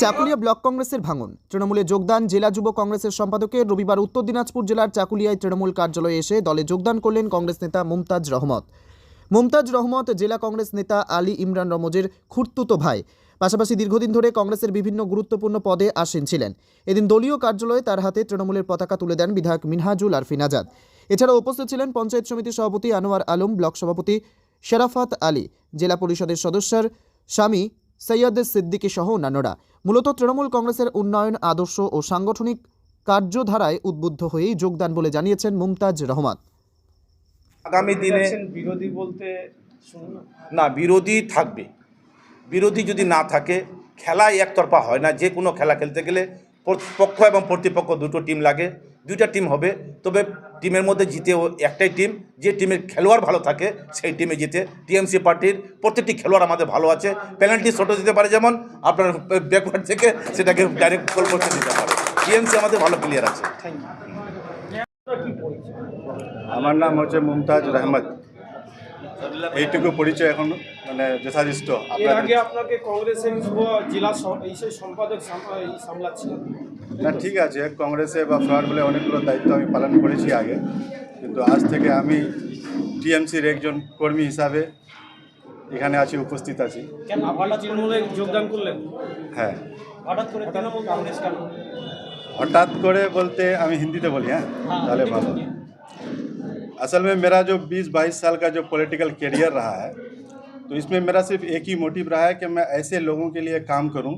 Chakulia block কংগ্রেসের ভাঙন। তৃণমূলে যোগদান জেলা যুব কংগ্রেসের সম্পাদকের রবিবার উত্তর দিনাজপুর জেলার চাকুলিয়ায় তৃণমূল কার্যালয়ে এসে দলে যোগদান করলেন কংগ্রেস নেতা মুমতাজ রহমত। মুমতাজ রহমত জেলা কংগ্রেস নেতা আলী ইমরান রমজের খুর্তুতো ভাই। পাশাপাশি দীর্ঘদিন ধরে কংগ্রেসের বিভিন্ন গুরুত্বপূর্ণ পদে আসীন ছিলেন। এদিন দলীয় কার্যালয়ে তার হাতে তৃণমূলের পতাকা তুলে দেন বিধায়ক মিনহাজুল আরফিন আজাদ। এছাড়াও উপস্থিত ছিলেন পঞ্চায়েত সমিতির সভাপতি আনোয়ার আলম ব্লক সভাপতি শেরাফাত আলী জেলা পরিষদের সদস্যর স্বামী সৈয়দ সিদ্দিকী সহ অন্যান্যরা। মূলত তৃণমূল কংগ্রেসের উন্নয়ন আদর্শ ও সাংগঠনিক কার্যধারায় উদ্বুদ্ধ হয়েই যোগদান বলে জানিয়েছেন মুমতাজ রহমান। আগামী দিনে বিরোধী বলতে না বিরোধী থাকবে। বিরোধী যদি না থাকে খেলাই একতরফা হয় না। যে কোনো খেলা খেলতে গেলে পক্ষ এবং প্রতিপক্ষ দুটো টিম লাগে। দুইটা টিম হবে তবে টিমের মধ্যে জিতে ও একটাই টিম যে টিমের খেলোয়াড় ভালো থাকে সেই টিমে জিতে। টিএমসি পার্টির প্রত্যেকটি খেলোয়াড় আমাদের ভালো আছে। পেনাল্টি ছোটো দিতে পারে যেমন আপনার ব্যাকওয়ার্ড থেকে সেটাকে ডাইরেক্ট গোল করতে দিতে পারে। টিএমসি আমাদের ভালো প্লেয়ার আছে। থ্যাংক ইউ আমার নাম হচ্ছে মুমতাজ রহমত। এইটুকু পরিচয় এখন মানে না ঠিক আছে কংগ্রেসে বা ফ্রড বলে অনেকগুলো দায়িত্ব আমি পালন করেছি আগে কিন্তু আজ থেকে আমি টিএমসির একজন কর্মী হিসাবে এখানে আছি উপস্থিত আছি। যোগদান করলেন? হ্যাঁ। হঠাৎ করে হঠাৎ করে বলতে আমি হিন্দিতে বলি হ্যাঁ? তাহলে ভালো। असल में मेरा जो 20-22 साल का जो पॉलिटिकल करियर रहा है तो इसमें मेरा सिर्फ़ एक ही मोटिव रहा है कि मैं ऐसे लोगों के लिए काम करूँ,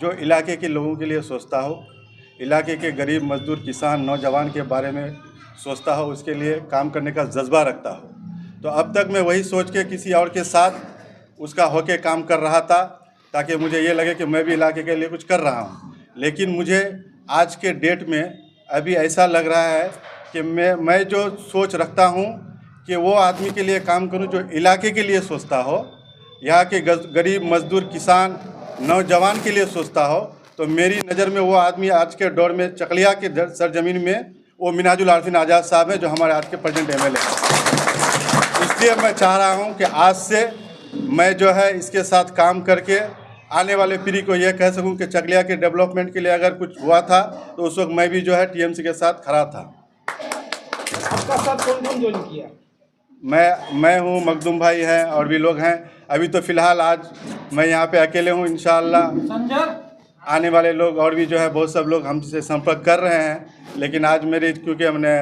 जो इलाके के लोगों के लिए सोचता हो, इलाके के गरीब मजदूर, किसान, नौजवान के बारे में सोचता हो, उसके लिए काम करने का जज्बा रखता हो। तो अब तक मैं वही सोच के किसी और के साथ उसका होके काम कर रहा था, ताकि मुझे ये लगे कि मैं भी इलाके के लिए कुछ कर रहा हूँ। लेकिन मुझे आज के डेट में अभी ऐसा लग रहा है कि मैं मैं जो सोच रखता हूँ कि वो आदमी के लिए काम करूँ, जो इलाके के लिए सोचता हो यहाँ के गरीब, मजदूर, किसान, नौजवान के लिए सोचता हो तो मेरी नज़र में वो आदमी आज के दौर में चकलिया के सरजमीन में वो मिनाजुल आरफिन आज़ाद साहब हैं, जो हमारे आज के प्रेजेंट एम एल हैं। इसलिए मैं चाह रहा हूँ कि आज से मैं जो है इसके साथ काम करके आने वाले पीढ़ी को यह कह सकूँ कि चकलिया के डेवलपमेंट के लिए अगर कुछ हुआ था तो उस वक्त मैं भी जो है टीएमसी के साथ खड़ा था। आपका साथ कौन कौन ज्वाइन किया? मैं मैं हूँ मखदूम भाई हैं और भी लोग हैं। अभी तो फ़िलहाल आज मैं यहाँ पे अकेले हूँ इंशाल्लाह। आने वाले लोग और भी जो है बहुत सब लोग हमसे संपर्क कर रहे हैं। लेकिन आज मेरे क्योंकि हमने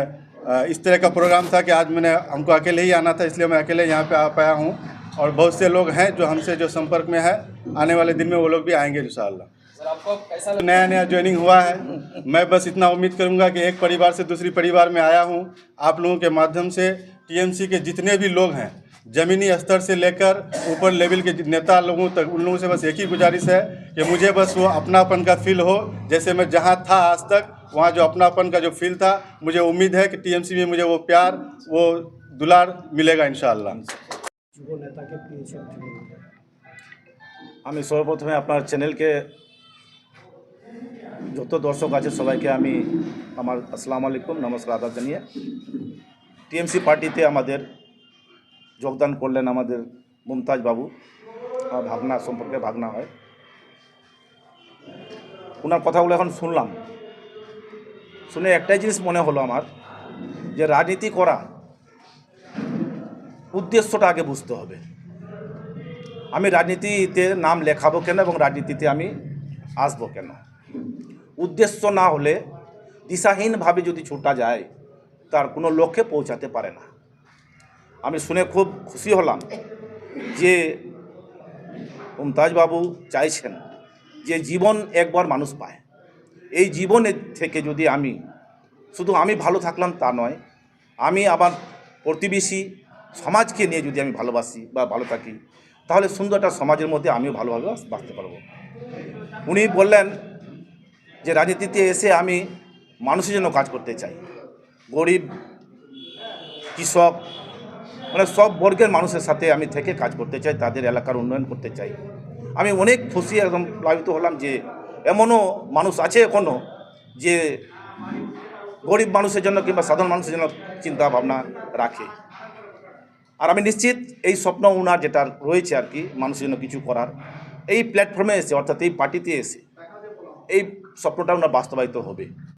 इस तरह का प्रोग्राम था कि आज मैंने हमको अकेले ही आना था इसलिए मैं अकेले यहाँ पे आ पाया हूँ। और बहुत से लोग हैं जो हमसे जो संपर्क में है। आने वाले दिन में वो लोग भी आएँगे इंशाल्लाह। नया नया ज्वाइनिंग हुआ है मैं बस इतना उम्मीद करूंगा कि एक परिवार से दूसरी परिवार में आया हूं आप लोगों के माध्यम से टीएमसी के जितने भी लोग हैं ज़मीनी स्तर से लेकर ऊपर लेवल के नेता लोगों तक उन लोगों से बस एक ही गुजारिश है कि मुझे बस वो अपनापन का फील हो जैसे मैं जहाँ था आज तक वहाँ जो अपनापन का जो फील था मुझे उम्मीद है कि टीएमसी में मुझे वो प्यार वो दुलार मिलेगा इंशाल्लाह যুব নেতাকে পেয়েছেন তৃণমূলে আমি সর্বপ্রথমে আপনার চ্যানেলকে যত দর্শক আছে সবাইকে আমি আমার আসসালামু আলাইকুম, নমস্কার আদাব জানিয়ে। টিএমসি পার্টিতে আমাদের যোগদান করলেন আমাদের মুমতাজ বাবু। আমার ভাগনা সম্পর্কে ভাগনা হয়। ওনার কথাগুলো এখন শুনলাম। শুনে একটাই জিনিস মনে হলো আমার, যে রাজনীতি করা উদ্দেশ্যটা আগে বুঝতে হবে। আমি রাজনীতিতে নাম লেখাবো কেন এবং রাজনীতিতে আমি আসব কেন? উদ্দেশ্য না হলে দিশাহীনভাবে যদি ছুটা যায়, তার কোনো লক্ষ্যে পৌঁছাতে পারে না। আমি শুনে খুব খুশি হলাম যে মুমতাজবাবু চাইছেন যে জীবন একবার মানুষ পায়। এই জীবনের থেকে যদি আমি, শুধু আমি ভালো থাকলাম তা নয়, আমি আমার প্রতিবেশী সমাজকে নিয়ে যদি আমি ভালোবাসি বা ভালো থাকি, তাহলে সুন্দর একটা সমাজের মধ্যে আমিও ভালোভাবে বাঁচতে পারব। উনি বললেন যে রাজনীতিতে এসে আমি মানুষের জন্য কাজ করতে চাই। গরিব, কৃষক মানে সব বর্গের মানুষের সাথে আমি থেকে কাজ করতে চাই, তাদের এলাকার উন্নয়ন করতে চাই। আমি অনেক খুশি একদম প্লাবিত হলাম যে এমনও মানুষ আছে এখনও যে গরিব মানুষের জন্য কিংবা সাধারণ মানুষের জন্য চিন্তা ভাবনা রাখে। আর আমি নিশ্চিত এই স্বপ্ন ওনার যেটা রয়েছে আর কি, মানুষের জন্য কিছু করার, এই প্ল্যাটফর্মে এসে, অর্থাৎ এই পার্টিতে এসে, এই স্বপ্নটা ওনার বাস্তবায়িত হবে।